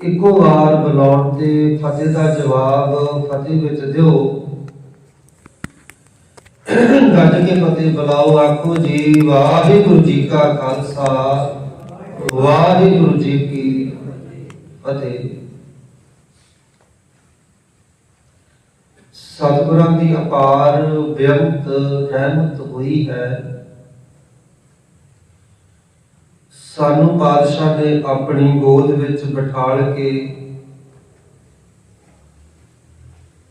ਇੱਕੋ ਵਾਰ ਬੁਲਾਉਣ ਤੇ ਫਤਿਹ ਦਾ ਜਵਾਬ ਫਤਿਹ ਵਿੱਚ ਦਿਓ। ਗੱਜ ਕੇ ਫਤਿਹ ਬੁਲਾਓ, ਆਖੋ ਜੀ, ਵਾਹਿਗੁਰੂ ਜੀ ਕਾ ਖਾਲਸਾ, ਵਾਹਿਗੁਰੂ ਜੀ ਕੀ ਫਤਿਹ। ਸਤਿਗੁਰਾਂ ਦੀ ਅਪਾਰ ਬੇਅੰਤ ਰਹਿਮਤ ਹੋਈ ਹੈ। ਸਾਨੂੰ ਪਾਤਸ਼ਾਹ ਨੇ ਆਪਣੀ ਗੋਦ ਵਿੱਚ ਬਿਠਾਲ ਕੇ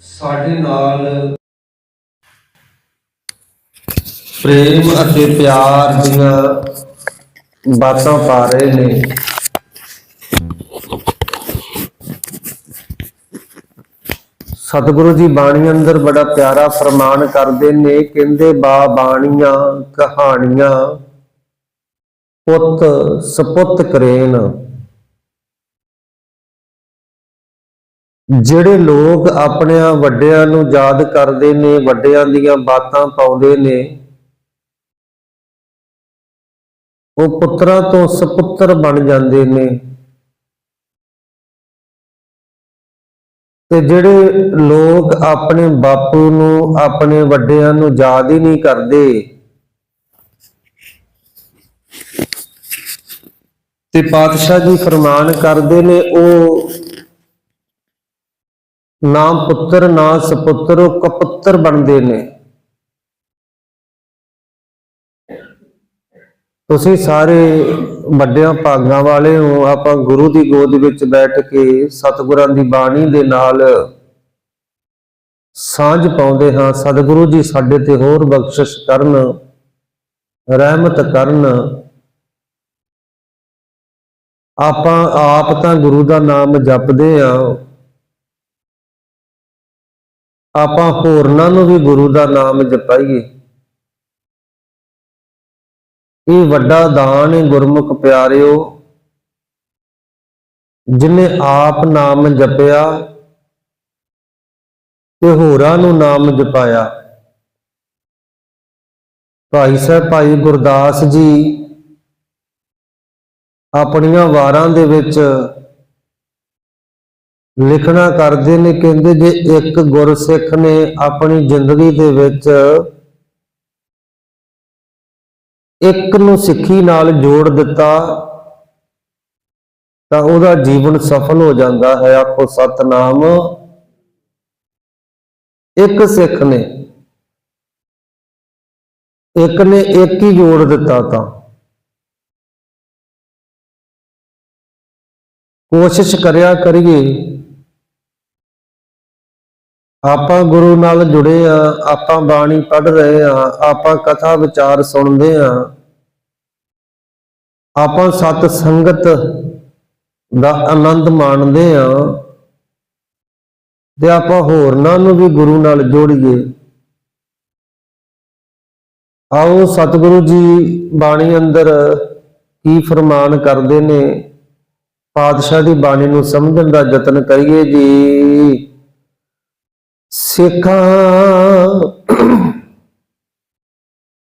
ਸਾਡੇ ਨਾਲ ਪ੍ਰੇਮ ਅਤੇ ਪਿਆਰ ਦੀਆਂ ਬਾਤਾਂ ਪਾ ਰਹੇ ਨੇ। ਸਤਿਗੁਰੂ ਜੀ ਬਾਣੀ ਅੰਦਰ ਬੜਾ ਪਿਆਰਾ ਫਰਮਾਨ ਕਰਦੇ ਨੇ, ਕਹਿੰਦੇ, ਬਾ ਬਾਣੀਆਂ, ਕਹਾਣੀਆਂ। ਪੁੱਤ ਸਪੁੱਤ ਕਰੇਨ। ਜਿਹੜੇ ਲੋਕ ਆਪਣਿਆਂ ਵੱਡਿਆਂ ਨੂੰ ਯਾਦ ਕਰਦੇ ਨੇ, ਵੱਡਿਆਂ ਦੀਆਂ ਬਾਤਾਂ ਪਾਉਂਦੇ ਨੇ, ਉਹ ਪੁੱਤਰਾਂ ਤੋਂ ਸੁਪੁੱਤਰ ਬਣ ਜਾਂਦੇ ਨੇ। ਤੇ ਜਿਹੜੇ ਲੋਕ ਆਪਣੇ ਬਾਪੂ ਨੂੰ, ਆਪਣੇ ਵੱਡਿਆਂ ਨੂੰ ਯਾਦ ਹੀ ਨਹੀਂ ਕਰਦੇ ਤੇ ਪਾਤਸ਼ਾਹ ਜੀ ਫਰਮਾਨ ਕਰਦੇ ਨੇ, ਉਹ ਨਾ ਪੁੱਤਰ, ਨਾ ਸੁਪੁੱਤਰ, ਉਹ ਕਪੁੱਤਰ ਬਣਦੇ ਨੇ। ਤੁਸੀਂ ਸਾਰੇ ਵੱਡਿਆਂ ਭਾਗਾਂ ਵਾਲੇ ਹੋ, ਆਪਾਂ ਗੁਰੂ ਦੀ ਗੋਦ ਵਿੱਚ ਬੈਠ ਕੇ ਸਤਿਗੁਰਾਂ ਦੀ ਬਾਣੀ ਦੇ ਨਾਲ ਸਾਂਝ ਪਾਉਂਦੇ ਹਾਂ। ਸਤਿਗੁਰੂ ਜੀ ਸਾਡੇ ਤੇ ਹੋਰ ਬਖਸ਼ਿਸ਼ ਕਰਨ, ਰਹਿਮਤ ਕਰਨ ਆਪਾਂ ਆਪ ਤਾਂ ਗੁਰੂ ਦਾ ਨਾਮ ਜਪਦੇ ਆ। ਆਪਾਂ ਹੋਰਨਾਂ ਨੂੰ ਵੀ ਗੁਰੂ ਦਾ ਨਾਮ ਜਪਾਈਏ। ਇਹ ਵੱਡਾ ਦਾਨ ਹੈ ਗੁਰਮੁਖ ਪਿਆਰਿਓ। ਜਿਨੇ ਆਪ ਨਾਮ ਜਪਿਆ ਤੇ ਹੋਰਾਂ ਨੂੰ ਨਾਮ ਜਪਾਇਆ। ਭਾਈ ਸਾਹਿਬ, ਭਾਈ ਗੁਰਦਾਸ ਜੀ ਆਪਣੀਆਂ ਵਾਰਾਂ ਦੇ ਵਿੱਚ ਲਿਖਣਾ ਕਰਦੇ ਨੇ, ਕਹਿੰਦੇ ਜੇ ਇੱਕ ਗੁਰਸਿੱਖ ਨੇ ਆਪਣੀ ਜ਼ਿੰਦਗੀ ਦੇ ਵਿੱਚ ਇੱਕ ਨੂੰ ਸਿੱਖੀ ਨਾਲ ਜੋੜ ਦਿੱਤਾ, ਤਾਂ ਉਹਦਾ ਜੀਵਨ ਸਫਲ ਹੋ ਜਾਂਦਾ ਹੈ। ਆਖੋ, ਸਤਨਾਮ। ਇੱਕ ਸਿੱਖ ਨੇ, ਇੱਕ ਨੇ ਇੱਕ ਹੀ ਜੋੜ ਦਿੱਤਾ ਤਾਂ। ਕੋਸ਼ਿਸ਼ ਕਰਿਆ ਕਰੀਏ। ਆਪਾਂ ਗੁਰੂ ਨਾਲ ਜੁੜੇ ਆ, ਆਪਾਂ ਬਾਣੀ ਪੜ੍ਹ ਰਹੇ ਆ, ਆਪਾਂ ਕਥਾ ਵਿਚਾਰ ਸੁਣਦੇ ਆ। ਆਪਾਂ ਸਤ ਸੰਗਤ ਦਾ ਆਨੰਦ ਮਾਣਦੇ ਆ। ਤੇ ਆਪਾਂ ਹੋਰਨਾਂ ਨੂੰ ਵੀ ਗੁਰੂ ਨਾਲ ਜੋੜੀਏ। ਆਓ ਸਤਿਗੁਰੂ ਜੀ ਬਾਣੀ ਅੰਦਰ ਕੀ ਫਰਮਾਨ ਕਰਦੇ ਨੇ? ਪਾਤਸ਼ਾਹ ਦੀ ਬਾਣੀ ਨੂੰ ਸਮਝਣ ਦਾ ਯਤਨ ਕਰੀਏ ਜੀ। ਸਿੱਖਾਂ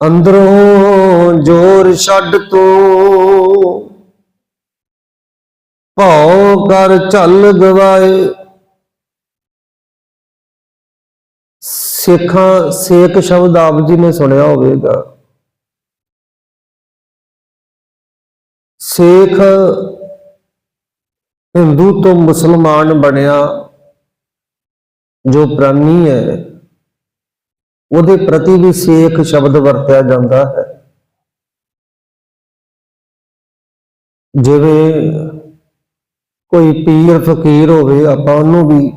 ਅੰਦਰੋਂ ਜੋਰ ਛੱਡ ਤੂੰ, ਭਉ ਕਰ ਚੱਲ ਗਵਾਏ। ਸਿੱਖਾਂ ਸੇਖ ਸ਼ਬਦ ਆਪ ਜੀ ਨੇ ਸੁਣਿਆ ਹੋਵੇਗਾ। ਸੇਖ ਹਿੰਦੂ ਤੋਂ ਮੁਸਲਮਾਨ ਬਣਿਆ ਜੋ ਪ੍ਰਾਨੀ ਹੈ, ਉਹਦੇ ਪ੍ਰਤੀ ਵੀ ਸੇਖ ਸ਼ਬਦ ਵਰਤਿਆ ਜਾਂਦਾ ਹੈ। ਜਿਵੇਂ ਕੋਈ ਪੀਰ ਫਕੀਰ ਹੋਵੇ, ਆਪਾਂ ਉਹਨੂੰ ਵੀ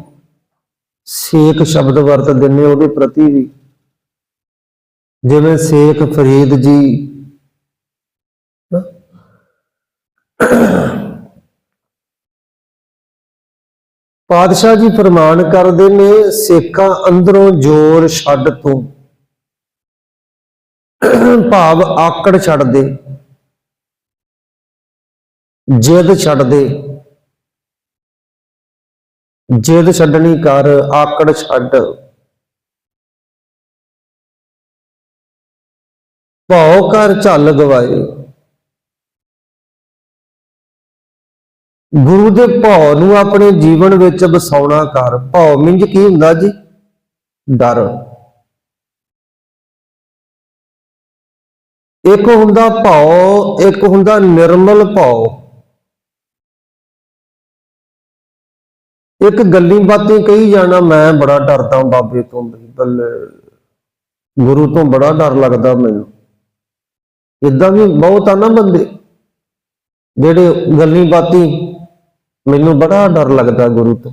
ਸੇਖ ਸ਼ਬਦ ਵਰਤ ਦਿੰਨੇ ਉਹਦੇ ਪ੍ਰਤੀ ਵੀ। ਜਿਵੇਂ ਸੇਖ ਫਰੀਦ ਜੀ ਪਾਤਸ਼ਾਹ ਜੀ ਫਰਮਾਨ ਕਰਦੇ ਨੇ, ਸੇਖਾਂ ਅੰਦਰੋਂ ਜ਼ੋਰ ਛੱਡ ਤੂੰ। ਭਾਵ ਆਕੜ ਛੱਡ ਦੇ। ਜਿੱਦ ਛੱਡ ਦੇ। ਜਿੱਦ ਛੱਡਣੀ ਕਰ, ਆਕੜ ਛੱਡ। ਭਉ ਕਰ ਝੱਲ ਗਵਾਏ। ਗੁਰੂ ਦੇ ਭਾਅ ਨੂੰ ਆਪਣੇ ਜੀਵਨ ਵਿੱਚ ਵਸਾਉਣਾ ਕਰ। ਭਾਅ ਮਿੰਜ ਕੀ ਹੁੰਦਾ ਜੀ? ਡਰ। ਇੱਕ ਹੁੰਦਾ ਭਾਉ, ਇੱਕ ਹੁੰਦਾ ਨਿਰਮਲ ਭਾਉ। ਇੱਕ ਗੱਲੀ ਬਾਤੀ ਕਹੀ ਜਾਣਾ, ਮੈਂ ਬੜਾ ਡਰਦਾ ਬਾਬੇ ਤੋਂ ਬੱਲੇ ਗੁਰੂ ਤੋਂ ਬੜਾ ਡਰ ਲੱਗਦਾ ਮੈਨੂੰ। ਇਦਾਂ ਵੀ ਬਹੁਤ ਆ ਨਾ ਬੰਦੇ, ਜਿਹੜੇ ਗੱਲੀ ਬਾਤੀ ਮੈਨੂੰ ਬੜਾ ਡਰ ਲੱਗਦਾ ਗੁਰੂ ਤੋਂ।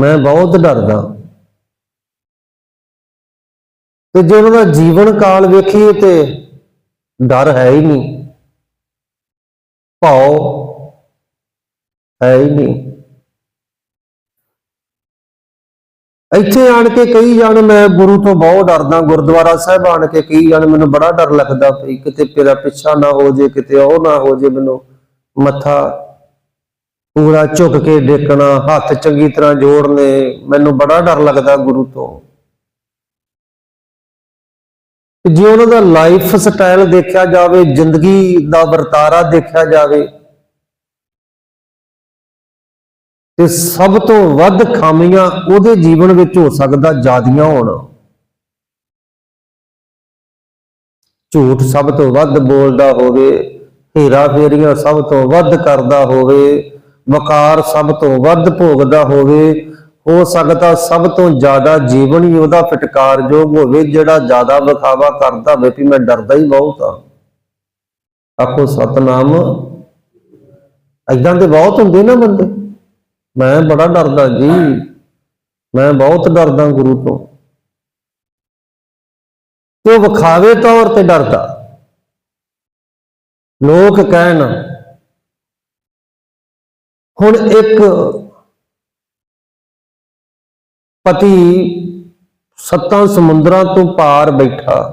ਮੈਂ ਬਹੁਤ ਡਰਦਾ। ਤੇ ਜੇ ਉਹਨਾਂ ਦਾ ਜੀਵਨ ਕਾਲ ਵੇਖੀਏ ਤੇ ਡਰ ਹੈ ਹੀ ਨਹੀਂ। ਭਾਉ ਹੈ ਹੀ ਨਹੀਂ। ਇੱਥੇ ਆਣ ਕੇ ਕਈ ਜਾਣ ਮੈਂ ਗੁਰੂ ਤੋਂ ਬਹੁਤ ਡਰਦਾ, ਗੁਰਦੁਆਰਾ ਸਾਹਿਬ ਆਣ ਕੇ ਕਈ ਜਾਣ ਮੈਨੂੰ ਬੜਾ ਡਰ ਲੱਗਦਾ ਵੀ ਕਿਤੇ ਤੇਰਾ ਪਿੱਛਾ ਨਾ ਹੋ ਜੇ, ਕਿਤੇ ਉਹ ਨਾ ਹੋ ਜੇ, ਮੈਨੂੰ ਮੱਥਾ ਪੂਰਾ ਝੁਕ ਕੇ ਡੇਕਣਾ ਹੱਥ ਚੰਗੀ ਤਰ੍ਹਾਂ ਜੋੜਨੇ, ਮੈਨੂੰ ਬੜਾ ਡਰ ਲੱਗਦਾ ਗੁਰੂ ਤੋਂ। ਜੇ ਉਹਨਾਂ ਦਾ ਲਾਈਫ ਸਟਾਈਲ ਦੇਖਿਆ ਜਾਵੇ, ਜ਼ਿੰਦਗੀ ਦਾ ਵਰਤਾਰਾ ਦੇਖਿਆ ਜਾਵੇ, ਤੇ ਸਭ ਤੋਂ ਵੱਧ ਖਾਮੀਆਂ ਉਹਦੇ ਜੀਵਨ ਵਿੱਚ ਹੋ ਸਕਦਾ ਜਿਆਦੀਆਂ ਹੋਣ। ਝੂਠ ਸਭ ਤੋਂ ਵੱਧ ਬੋਲਦਾ ਹੋਵੇ ਹੀਰਾ ਫੇਰੀਆਂ ਸਭ ਤੋਂ ਵੱਧ ਕਰਦਾ ਹੋਵੇ ਵਕਾਰ ਸਭ ਤੋਂ ਵੱਧ ਭੋਗਦਾ ਹੋਵੇ, ਹੋ ਸਕਦਾ ਸਭ ਤੋਂ ਜ਼ਿਆਦਾ ਜੀਵਨ ਹੀ ਉਹਦਾ ਫਟਕਾਰਯੋਗ ਹੋਵੇ, ਜਿਹੜਾ ਜ਼ਿਆਦਾ ਵਿਖਾਵਾ ਕਰਦਾ ਹੋਵੇ, ਵੀ ਮੈਂ ਡਰਦਾ ਹੀ ਬਹੁਤ ਆ ਆਖੋ, ਸਤਨਾਮ, ਏਦਾਂ ਦੇ ਬਹੁਤ ਹੁੰਦੇ ਨਾ ਬੰਦੇ। ਮੈਂ ਬੜਾ ਡਰਦਾ ਜੀ, ਮੈਂ ਬਹੁਤ ਡਰਦਾ ਗੁਰੂ ਤੋਂ। ਤੇ ਉਹ ਵਿਖਾਵੇ ਤੌਰ ਤੇ ਡਰਦਾ। ਲੋਕ ਕਹਿਣ ਹੁਣ ਇੱਕ ਪਤੀ ਸੱਤਾਂ ਸਮੁੰਦਰਾਂ ਤੋਂ ਪਾਰ ਬੈਠਾ।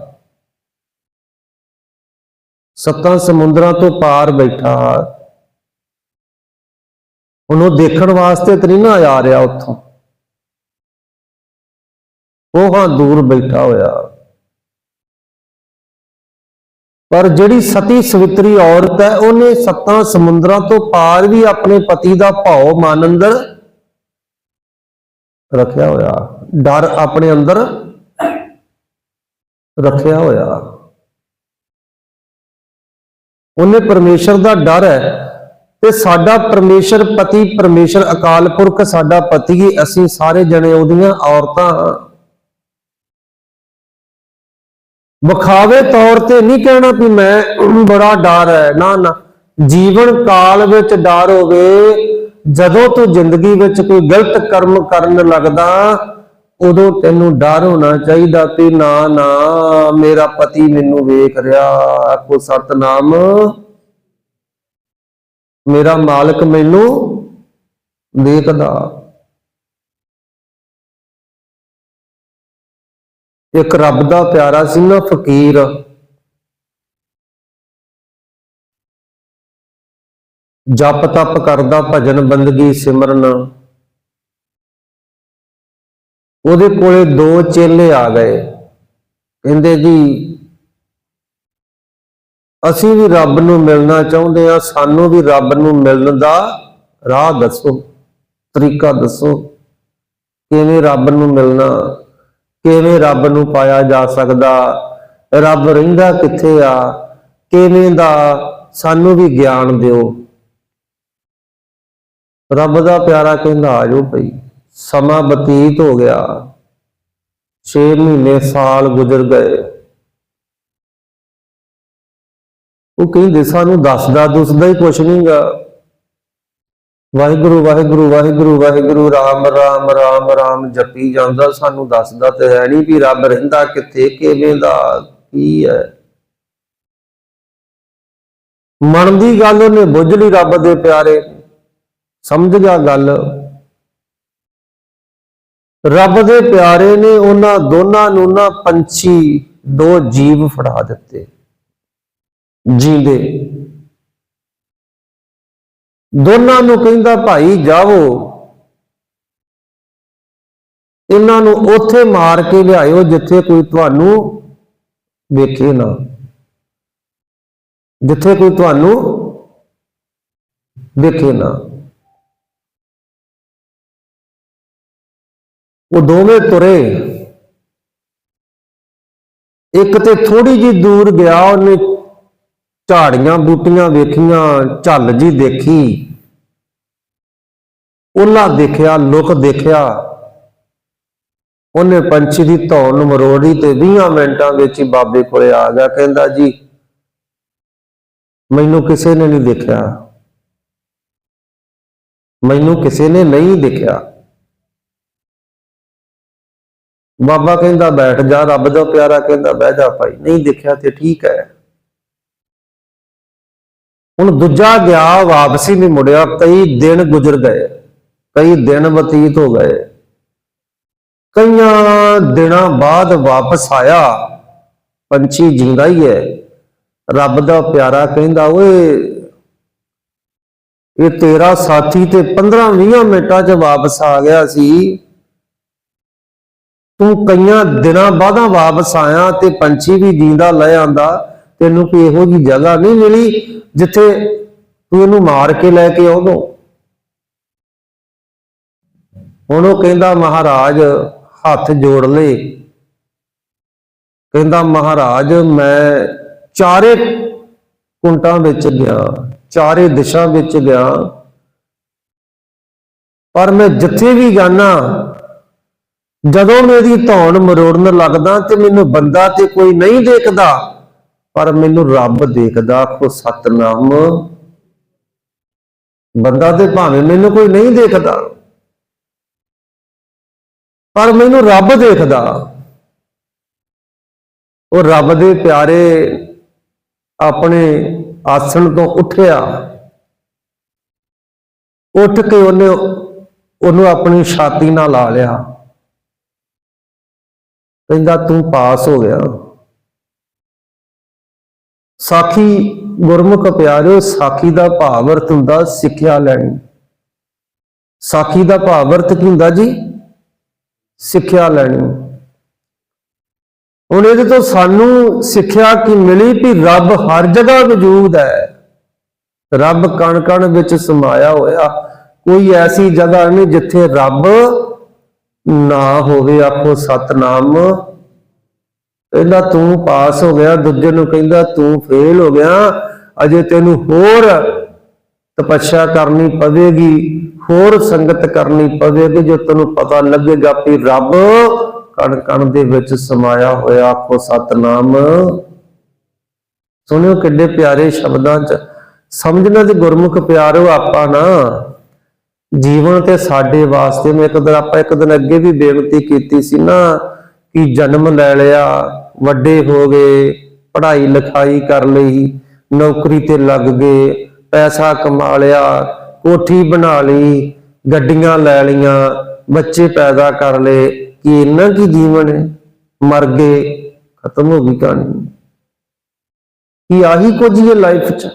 ਸੱਤਾਂ ਸਮੁੰਦਰਾਂ ਤੋਂ ਪਾਰ ਬੈਠਾ। ਉਹਨੂੰ ਦੇਖਣ ਵਾਸਤੇ ਤੇ ਨਹੀਂ ਨਾ ਆ ਰਿਹਾ ਉੱਥੋਂ। ਉਹ ਹਾਂ ਦੂਰ ਬੈਠਾ ਹੋਇਆ। ਪਰ ਜਿਹੜੀ ਸਤੀ ਸਵਿਤਰੀ ਔਰਤ ਹੈ, ਉਹਨੇ ਸੱਤਾਂ ਸਮੁੰਦਰਾਂ ਤੋਂ ਪਾਰ ਵੀ ਆਪਣੇ ਪਤੀ ਦਾ ਭਾਉ ਮਨ ਅੰਦਰ ਰੱਖਿਆ ਹੋਇਆ। ਡਰ ਆਪਣੇ ਅੰਦਰ ਰੱਖਿਆ ਹੋਇਆ। ਉਹਨੇ ਪਰਮੇਸ਼ਰ ਦਾ ਡਰ ਹੈ ਤੇ ਸਾਡਾ ਪਰਮੇਸ਼ਰ ਪਤੀ ਪਰਮੇਸ਼ਰ ਅਕਾਲ ਪੁਰਖ, ਸਾਡਾ ਪਤੀ, ਅਸੀਂ ਸਾਰੇ ਜਣੇ ਉਹਦੀਆਂ ਔਰਤਾਂ ਵਿਖਾਵੇ ਤੌਰ ਤੇ ਨਹੀਂ ਕਹਿਣਾ ਵੀ ਮੈਂ ਬੜਾ ਡਰ ਹੈ। ਨਾ ਨਾ। ਜੀਵਨ ਕਾਲ ਵਿੱਚ ਡਰ ਹੋਵੇ, ਜਦੋਂ ਤੂੰ ਜ਼ਿੰਦਗੀ ਵਿੱਚ ਕੋਈ ਗਲਤ ਕਰਮ ਕਰਨ ਲੱਗਦਾ, ਉਦੋਂ ਤੈਨੂੰ ਡਰ ਹੋਣਾ ਚਾਹੀਦਾ ਕਿ ਨਾ ਨਾ, ਮੇਰਾ ਪਤੀ ਮੈਨੂੰ ਵੇਖ ਰਿਹਾ। ਆਖੋ, ਸਤਨਾਮ, ਮੇਰਾ ਮਾਲਕ ਮੈਨੂੰ ਦੇਖਦਾ ਇੱਕ ਰੱਬ ਦਾ ਪਿਆਰਾ ਸੀ ਨਾ ਫਕੀਰ। ਜਪ ਤਪ ਕਰਦਾ ਭਜਨ ਬੰਦਗੀ ਸਿਮਰਨ। ਉਹਦੇ ਕੋਲੇ ਦੋ ਚੇਲੇ ਆ ਗਏ। ਕਹਿੰਦੇ ਜੀ, ਅਸੀਂ ਵੀ ਰੱਬ ਨੂੰ ਮਿਲਣਾ ਚਾਹੁੰਦੇ ਆ ਸਾਨੂੰ ਵੀ ਰੱਬ ਨੂੰ ਮਿਲਣ ਦਾ ਰਾਹ ਦੱਸੋ, ਤਰੀਕਾ ਦੱਸੋ, ਕਿਵੇਂ ਰੱਬ ਨੂੰ ਮਿਲਣਾ। ਕਿਵੇਂ ਰੱਬ ਨੂੰ ਪਾਇਆ ਜਾ ਸਕਦਾ? ਰੱਬ ਰਹਿੰਦਾ ਕਿੱਥੇ ਆ? ਕਿਵੇਂ ਦਾ ਸਾਨੂੰ ਵੀ ਗਿਆਨ ਦਿਓ। ਰੱਬ ਦਾ ਪਿਆਰਾ ਕਹਿੰਦਾ, ਆ ਜਾਓ ਭਈ ਸਮਾਂ ਬਤੀਤ ਹੋ ਗਿਆ। 6 ਮਹੀਨੇ ਸਾਲ ਗੁਜ਼ਰ ਗਏ। ਉਹ ਕਹਿੰਦੇ, ਸਾਨੂੰ ਦੱਸਦਾ ਦੁਸਦਾ ਹੀ ਕੁਛ ਨਹੀਂਗਾ ਵਾਹਿਗੁਰੂ ਵਾਹਿਗੁਰੂ ਵਾਹਿਗੁਰੂ ਵਾਹਿਗੁਰੂ, ਰਾਮ ਰਾਮ ਰਾਮ ਰਾਮ, ਜਪੀ ਜਾਂਦਾ, ਸਾਨੂੰ ਦੱਸਦਾ ਤੇ ਹੈ ਨਹੀਂ ਵੀ ਰੱਬ ਰਹਿੰਦਾ ਕਿੱਥੇ, ਕਿਵੇਂ ਦਾ, ਕੀ ਹੈ। ਮਨ ਦੀ ਗੱਲ ਉਹਨੇ ਬੁੱਝ ਲਈ ਰੱਬ ਦੇ ਪਿਆਰੇ, ਸਮਝ ਗਿਆ ਗੱਲ। ਰੱਬ ਦੇ ਪਿਆਰੇ ਨੇ ਉਹਨਾਂ ਦੋਨਾਂ ਨੂੰ ਨਾ ਪੰਛੀ ਦੋ ਜੀਵ ਫੜਾ ਦਿੱਤੇ। ਜੀਂਦੇ। ਦੋਨਾਂ ਨੂੰ ਕਹਿੰਦਾ, ਭਾਈ, ਜਾਵੋ। ਇਹਨਾਂ ਨੂੰ ਉੱਥੇ ਮਾਰ ਕੇ ਲਿਆਇਓ ਜਿੱਥੇ ਕੋਈ ਤੁਹਾਨੂੰ ਵੇਖੇ ਨਾ। ਜਿੱਥੇ ਕੋਈ ਤੁਹਾਨੂੰ ਵੇਖੇ ਨਾ। ਉਹ ਦੋਵੇਂ ਤੁਰੇ। ਇੱਕ ਤੇ ਥੋੜੀ ਜੀ ਦੂਰ ਗਿਆ, ਉਹਨੇ ਝਾੜੀਆਂ ਬੂਟੀਆਂ ਵੇਖੀਆਂ, ਝੱਲ ਜੀ ਦੇਖੀ। ਉਹਨਾਂ ਦੇਖਿਆ, ਲੁਕ ਦੇਖਿਆ। ਉਹਨੇ ਪੰਛੀ ਦੀ ਧੌਣ ਮਰੋੜੀ ਤੇ 20 ਮਿੰਟਾਂ ਵਿੱਚ ਹੀ ਬਾਬੇ ਕੋਲੇ ਆ ਗਿਆ, ਕਹਿੰਦਾ ਜੀ, ਮੈਨੂੰ ਕਿਸੇ ਨੇ ਨਹੀਂ ਦੇਖਿਆ। ਮੈਨੂੰ ਕਿਸੇ ਨੇ ਨਹੀਂ ਦੇਖਿਆ। ਬਾਬਾ ਕਹਿੰਦਾ, ਬੈਠ ਜਾ, ਰੱਬ ਦਾ ਪਿਆਰਾ ਕਹਿੰਦਾ, ਬਹਿ ਜਾ ਭਾਈ, ਨਹੀਂ ਦੇਖਿਆ ਤੇ ਠੀਕ ਹੈ। ਹੁਣ ਦੂਜਾ ਗਿਆ, ਵਾਪਸੀ ਨਹੀਂ ਮੁੜਿਆ, ਕਈ ਦਿਨ ਗੁਜ਼ਰ ਗਏ, ਕਈ ਦਿਨ ਬਤੀਤ ਹੋ ਗਏ। ਕਈਆਂ ਦਿਨਾਂ ਬਾਅਦ ਵਾਪਸ ਆਇਆ, ਪੰਛੀ ਜਿੰਦਾ ਹੀ ਹੈ। ਰੱਬ ਦਾ ਪਿਆਰਾ ਕਹਿੰਦਾ, ਓਏ, ਇਹ ਤੇਰਾ ਸਾਥੀ ਤੇ 15-20 ਮਿੰਟਾਂ 'ਚ ਵਾਪਸ ਆ ਗਿਆ ਸੀ। ਤੂੰ ਕਈਆਂ ਦਿਨਾਂ ਬਾਅਦਾਂ ਵਾਪਸ ਆਇਆ ਤੇ ਪੰਛੀ ਵੀ ਜਿੰਦਾ ਲੈ ਆਂਦਾ, ਤੈਨੂੰ ਕੋਈ ਇਹੋ ਜੀ ਜਗ੍ਹਾ ਨਹੀਂ ਮਿਲੀ? ਜਿੱਥੇ ਤੂੰ ਇਹਨੂੰ ਮਾਰ ਕੇ ਲੈ ਕੇ ਆਉਂਦੋ। ਹੁਣ ਉਹ ਕਹਿੰਦਾ, ਮਹਾਰਾਜ, ਹੱਥ ਜੋੜ ਲੇ। ਕਹਿੰਦਾ, ਮਹਾਰਾਜ, ਮੈਂ ਚਾਰੇ ਕੁੰਟਾਂ ਵਿੱਚ ਗਿਆ, ਚਾਰੇ ਦਿਸ਼ਾ ਵਿੱਚ ਗਿਆ। ਪਰ ਮੈਂ ਜਿੱਥੇ ਵੀ ਜਾਣਾ ਜਦੋਂ ਮੇਰੀ ਧੌਣ ਮਰੋੜਨ ਲੱਗਦਾ ਤੇ ਮੈਨੂੰ ਬੰਦਾ ਤੇ ਕੋਈ ਨਹੀਂ ਦੇਖਦਾ ਪਰ ਮੈਨੂੰ ਰੱਬ ਦੇਖਦਾ ਆਖੋ ਸਤਨਾਮ। ਬੰਦਾ ਤੇ ਭਾਵੇਂ ਮੈਨੂੰ ਕੋਈ ਨਹੀਂ ਦੇਖਦਾ, ਪਰ ਮੈਨੂੰ ਰੱਬ ਦੇਖਦਾ। ਉਹ ਰੱਬ ਦੇ ਪਿਆਰੇ ਆਪਣੇ ਆਸਣ ਤੋਂ ਉੱਠਿਆ। ਉੱਠ ਕੇ ਉਹਨੇ ਉਹਨੂੰ ਆਪਣੀ ਛਾਤੀ ਨਾਲ ਲਾ ਲਿਆ। ਕਹਿੰਦਾ, ਤੂੰ ਪਾਸ ਹੋ ਗਿਆ। ਸਾਖੀ ਗੁਰਮੁਖ ਪਿਆਰਿਓ, ਸਾਖੀ ਦਾ ਭਾਵ ਅਰਥ ਹੁੰਦਾ ਸਿੱਖਿਆ ਲੈਣੀ। ਸਾਖੀ ਦਾ ਭਾਵ ਅਰਥ ਕੀ ਹੁੰਦਾ ਜੀ? ਸਿੱਖਿਆ ਲੈਣੀ। ਹੁਣ ਇਹਦੇ ਤੋਂ ਸਾਨੂੰ ਸਿੱਖਿਆ ਕੀ ਮਿਲੀ ਵੀ ਰੱਬ ਹਰ ਜਗ੍ਹਾ ਵਜੂਦ ਹੈ। ਰੱਬ ਕਣ ਕਣ ਵਿੱਚ ਸਮਾਇਆ ਹੋਇਆ। ਕੋਈ ਐਸੀ ਜਗ੍ਹਾ ਨਹੀਂ ਜਿੱਥੇ ਰੱਬ ਨਾ ਹੋਵੇ, ਆਖੋ ਸਤਨਾਮ ਕਹਿੰਦਾ, ਤੂੰ ਪਾਸ ਹੋ ਗਿਆ। ਦੂਜੇ ਨੂੰ ਕਹਿੰਦਾ, ਤੂੰ ਫੇਲ ਹੋ ਗਿਆ। ਅਜੇ ਤੈਨੂੰ ਹੋਰ ਤਪੱਛਾ ਕਰਨੀ ਪਵੇਗੀ, ਹੋਰ ਸੰਗਤ ਕਰਨੀ ਪਵੇਗੀ। ਜੋ ਤੈਨੂੰ ਪਤਾ ਲੱਗੇਗਾ ਕਿ ਰੱਬ ਕਣ ਕਣ ਦੇ ਵਿੱਚ ਸਮਾਇਆ ਹੋਇਆ ਆਖੋ ਸਤਨਾਮ। ਸੁਣਿਓ ਕਿੱਡੇ ਪਿਆਰੇ ਸ਼ਬਦਾਂ ਚ। ਸਮਝਣਾ ਤੇ ਗੁਰਮੁਖ ਪਿਆਰੋ ਆਪਾਂ ਨਾ। ਜੀਵਨ ਤੇ ਸਾਡੇ ਵਾਸਤੇ ਮੈਂ ਇੱਕ ਦਿਨ ਆਪਾਂ ਇੱਕ ਦਿਨ ਅੱਗੇ ਵੀ ਬੇਨਤੀ ਕੀਤੀ ਸੀ ਨਾ ਕਿ ਜਨਮ ਲੈ ਲਿਆ, ਵੱਡੇ ਹੋ ਗਏ, ਪੜ੍ਹਾਈ ਲਿਖਾਈ ਕਰ ਲਈ, ਨੌਕਰੀ ਤੇ ਲੱਗ ਗਏ, ਪੈਸਾ ਕਮਾ ਲਿਆ, ਕੋਠੀ ਬਣਾ ਲਈ, ਗੱਡੀਆਂ ਲੈ ਲਈਆਂ, ਬੱਚੇ ਪੈਦਾ ਕਰ ਲਏ, ਕਿ ਇਹਨਾਂ ਕੀ ਜੀਵਨ ਹੈ? ਮਰ ਗਏ, ਖਤਮ ਹੋ ਗਈ ਕਹਾਣੀ। ਕੀ ਆਹੀ ਕੁਝ ਹੀ ਲਾਈਫ 'ਚ।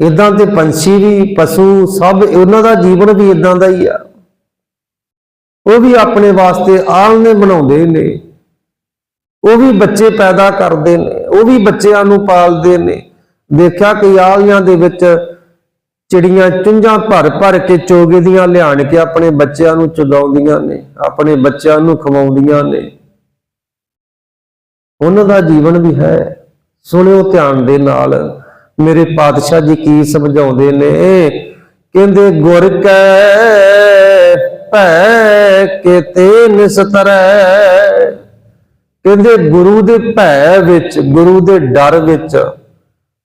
ਇਦਾਂ ਤੇ ਪੰਛੀ ਵੀ, ਪਸ਼ੂ, ਸਭ, ਉਹਨਾਂ ਦਾ ਜੀਵਨ ਵੀ ਇਦਾਂ ਦਾ ਹੀ ਆ। ਉਹ ਵੀ ਆਪਣੇ ਵਾਸਤੇ ਆਲਣੇ ਬਣਾਉਂਦੇ ਨੇ। ਉਹ ਵੀ ਬੱਚੇ ਪੈਦਾ ਕਰਦੇ ਨੇ। ਉਹ ਵੀ ਬੱਚਿਆਂ ਨੂੰ ਪਾਲਦੇ ਨੇ। ਦੇਖਿਆ ਕਿ ਆਲਿਆਂ ਦੇ ਵਿੱਚ ਚਿੜੀਆਂ ਚੁੰਝਾਂ ਭਰ ਭਰ ਕੇ ਚੋਗੇ ਦੀਆਂ ਲਿਆਣ ਕੇ ਆਪਣੇ ਬੱਚਿਆਂ ਨੂੰ ਚੁਗਾਉਂਦੀਆਂ ਨੇ, ਆਪਣੇ ਬੱਚਿਆਂ ਨੂੰ ਖਵਾਉਂਦੀਆਂ ਨੇ। ਉਹਨਾਂ ਦਾ ਜੀਵਨ ਵੀ ਹੈ। ਸੁਣਿਓ ਧਿਆਨ ਦੇ ਨਾਲ। ਮੇਰੇ ਪਾਤਸ਼ਾਹ ਜੀ ਕੀ ਸਮਝਾਉਂਦੇ ਨੇ? ਕਹਿੰਦੇ, ਗੁਰ ਕੈ ਭੈ ਕਿਤੇ ਨਿਸਤਰੈ ਕਹਿੰਦੇ ਗੁਰੂ ਦੇ ਭੈ ਵਿੱਚ, ਗੁਰੂ ਦੇ ਡਰ ਵਿੱਚ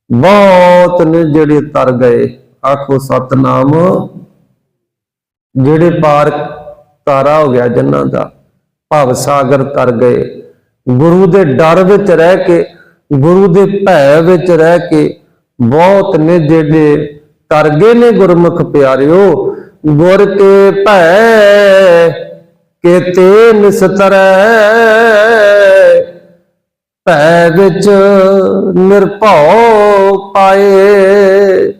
ਬਹੁਤ ਨੇ ਜਿਹੜੇ ਤਰ ਗਏ। ਆਖੋ ਸਤਨਾਮ, ਜਿਹੜੇ ਪਾਰ ਤਾਰਾ ਹੋ ਗਿਆ ਜਿਨ੍ਹਾਂ ਦਾ, ਭਵ ਸਾਗਰ ਤਰ ਗਏ। ਗੁਰੂ ਦੇ ਡਰ ਵਿੱਚ ਰਹਿ ਕੇ, ਗੁਰੂ ਦੇ ਭੈ ਵਿੱਚ ਰਹਿ ਕੇ ਬਹੁਤ ਨੇ ਜਿਹੜੇ ਤਰ ਗਏ ਨੇ ਗੁਰਮੁਖ ਪਿਆਰਿਓ। ਗੁਰ ਕੇ ਭੈ ਕਿਤੇ ਨਿਸਤਰੈ ਭੈ ਵਿੱਚ ਨਿਰਭਉ ਪਾਏ।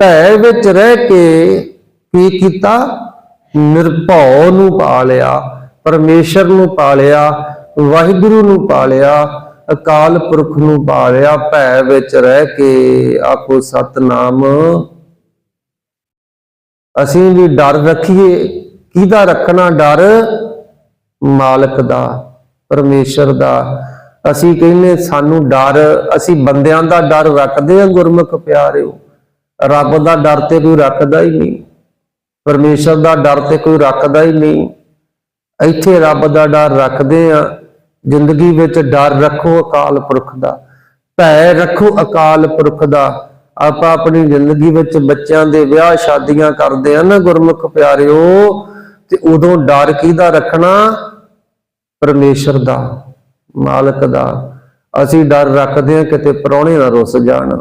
ਭੈ ਵਿੱਚ ਰਹਿ ਕੇ ਕੀ ਕੀਤਾ? ਨਿਰਭਉ ਨੂੰ ਪਾ ਲਿਆ ਪਰਮੇਸ਼ਰ ਨੂੰ ਪਾ ਲਿਆ ਵਾਹਿਗੁਰੂ ਨੂੰ ਪਾ ਲਿਆ ਅਕਾਲ ਪੁਰਖ ਨੂੰ ਬਾਲਿਆ ਭੈ ਵਿੱਚ ਰਹਿ ਕੇ ਆਖੋ ਸਤਨਾਮ। ਅਸੀਂ ਵੀ ਡਰ ਰੱਖੀਏ। ਕਿਹਦਾ ਰੱਖਣਾ ਡਰ? ਮਾਲਕ ਦਾ, ਪਰਮੇਸ਼ਰ ਦਾ। ਅਸੀਂ ਕਹਿੰਨੇ ਸਾਨੂੰ ਡਰ, ਅਸੀਂ ਬੰਦਿਆਂ ਦਾ ਡਰ ਰੱਖਦੇ ਹਾਂ, ਗੁਰਮੁਖ ਪਿਆਰਿਓ। ਰੱਬ ਦਾ ਡਰ ਤੇ ਕੋਈ ਰੱਖਦਾ ਹੀ ਨਹੀਂ। ਪਰਮੇਸ਼ਰ ਦਾ ਡਰ ਤੇ ਕੋਈ ਰੱਖਦਾ ਹੀ ਨਹੀਂ। ਇੱਥੇ ਰੱਬ ਦਾ ਡਰ ਰੱਖਦੇ ਆ ਜ਼ਿੰਦਗੀ ਵਿੱਚ ਡਰ ਰੱਖੋ ਅਕਾਲ ਪੁਰਖ ਦਾ। ਭੈ ਰੱਖੋ ਅਕਾਲ ਪੁਰਖ ਦਾ। ਆਪਾਂ ਆਪਣੀ ਜ਼ਿੰਦਗੀ ਵਿੱਚ ਬੱਚਿਆਂ ਦੇ ਵਿਆਹ ਸ਼ਾਦੀਆਂ ਕਰਦੇ ਆ ਨਾ ਗੁਰਮੁਖ ਪਿਆਰਿਓ, ਤੇ ਉਦੋਂ ਡਰ ਕਿਹਦਾ ਰੱਖਣਾ? ਪਰਮੇਸ਼ਰ ਦਾ, ਮਾਲਕ ਦਾ। ਅਸੀਂ ਡਰ ਰੱਖਦੇ ਆ ਕਿਤੇ ਪ੍ਰਾਹੁਣੇ ਨਾ ਰੁੱਸ ਜਾਣ,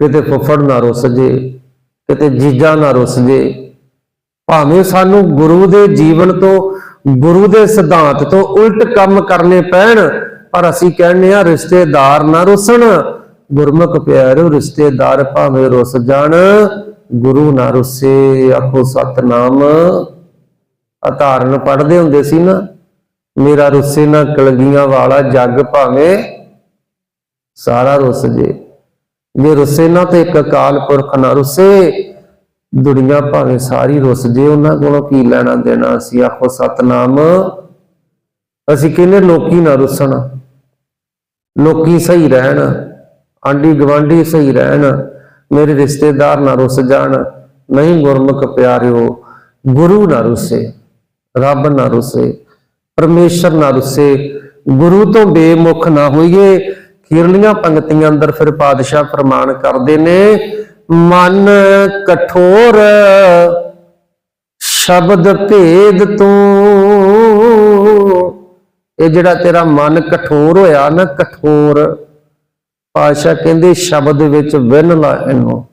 ਕਿਤੇ ਫੁੱਫੜ ਨਾ ਰੁੱਸ ਜੇ, ਕਿਤੇ ਜੀਜਾ ਨਾ ਰੁੱਸ ਜੇ। ਭਾਵੇਂ ਸਾਨੂੰ ਗੁਰੂ ਦੇ ਜੀਵਨ ਤੋਂ, ਗੁਰੂ ਦੇ ਸਿਧਾਂਤ ਤੋਂ ਉਲਟ ਕੰਮ ਕਰਨੇ ਪੈਣ, ਪਰ ਅਸੀਂ ਕਹਿੰਦੇ ਆ ਰਿਸ਼ਤੇਦਾਰ ਨਾ ਰੁੱਸਣ। ਗੁਰਮੁਖ ਪਿਆਰਿਓ ਰਿਸ਼ਤੇਦਾਰ ਭਾਵੇਂ ਰੁੱਸ ਜਾਣ, ਗੁਰੂ ਨਾ ਰੁੱਸੇ। ਆਖੋ, ਸਤਨਾਮ। ਅਧਾਰਨ ਪੜਦੇ ਹੁੰਦੇ ਸੀ ਨਾ, ਮੇਰਾ ਰੁੱਸੇ ਨਾ ਕਲਗੀਆਂ ਵਾਲਾ ਜੱਗ ਭਾਵੇਂ ਸਾਰਾ ਰੁੱਸ ਜੇ। ਜੇ ਰੁੱਸੇ ਨਾ ਤੇ ਇੱਕ ਅਕਾਲ ਪੁਰਖ ਨਾ ਰੁੱਸੇ, ਦੁਨੀਆ ਭਾਵੇਂ ਸਾਰੀ ਰੁੱਸ ਜੇ, ਉਹਨਾਂ ਕੋਲੋਂ ਕੀ ਲੈਣਾ ਦੇਣਾ ਅਸੀਂ ਆਖੋ, ਸਤਨਾਮ। ਅਸੀਂ ਕਹਿੰਦੇ ਲੋਕੀ ਨਾ ਰੁੱਸਣ। ਲੋਕੀ ਸਹੀ ਰਹਿਣ। ਆਂਢੀ ਗਵਾਂਢੀ ਸਹੀ ਰਹਿਣ, ਮੇਰੇ ਰਿਸ਼ਤੇਦਾਰ ਨਾ ਰੁੱਸ ਜਾਣ, ਨਹੀਂ ਗੁਰਮੁਖ ਪਿਆਰਿਓ, ਗੁਰੂ ਨਾ ਰੁੱਸੇ, ਰੱਬ ਨਾ ਰੁੱਸੇ, ਪਰਮੇਸ਼ਰ ਨਾ ਰੁੱਸੇ, ਗੁਰੂ ਤੋਂ ਬੇਮੁਖ ਨਾ ਹੋਈਏ, ਖੀਰਲੀਆਂ ਪੰਕਤੀਆਂ ਅੰਦਰ ਫਿਰ ਪਾਤਸ਼ਾਹ ਫਰਮਾਨ ਕਰਦੇ ਨੇ, ਮਨ ਕਠੋਰ ਸ਼ਬਦ ਭੇਦ ਤੋਂ। ਇਹ ਜਿਹੜਾ ਤੇਰਾ ਮਨ ਕਠੋਰ ਹੋਇਆ ਨਾ, ਕਠੋਰ ਪਾਸ਼ਾ ਕਹਿੰਦੇ, ਸ਼ਬਦ ਵਿੱਚ ਵਿਨ ਲਾ ਇਹਨੂੰ।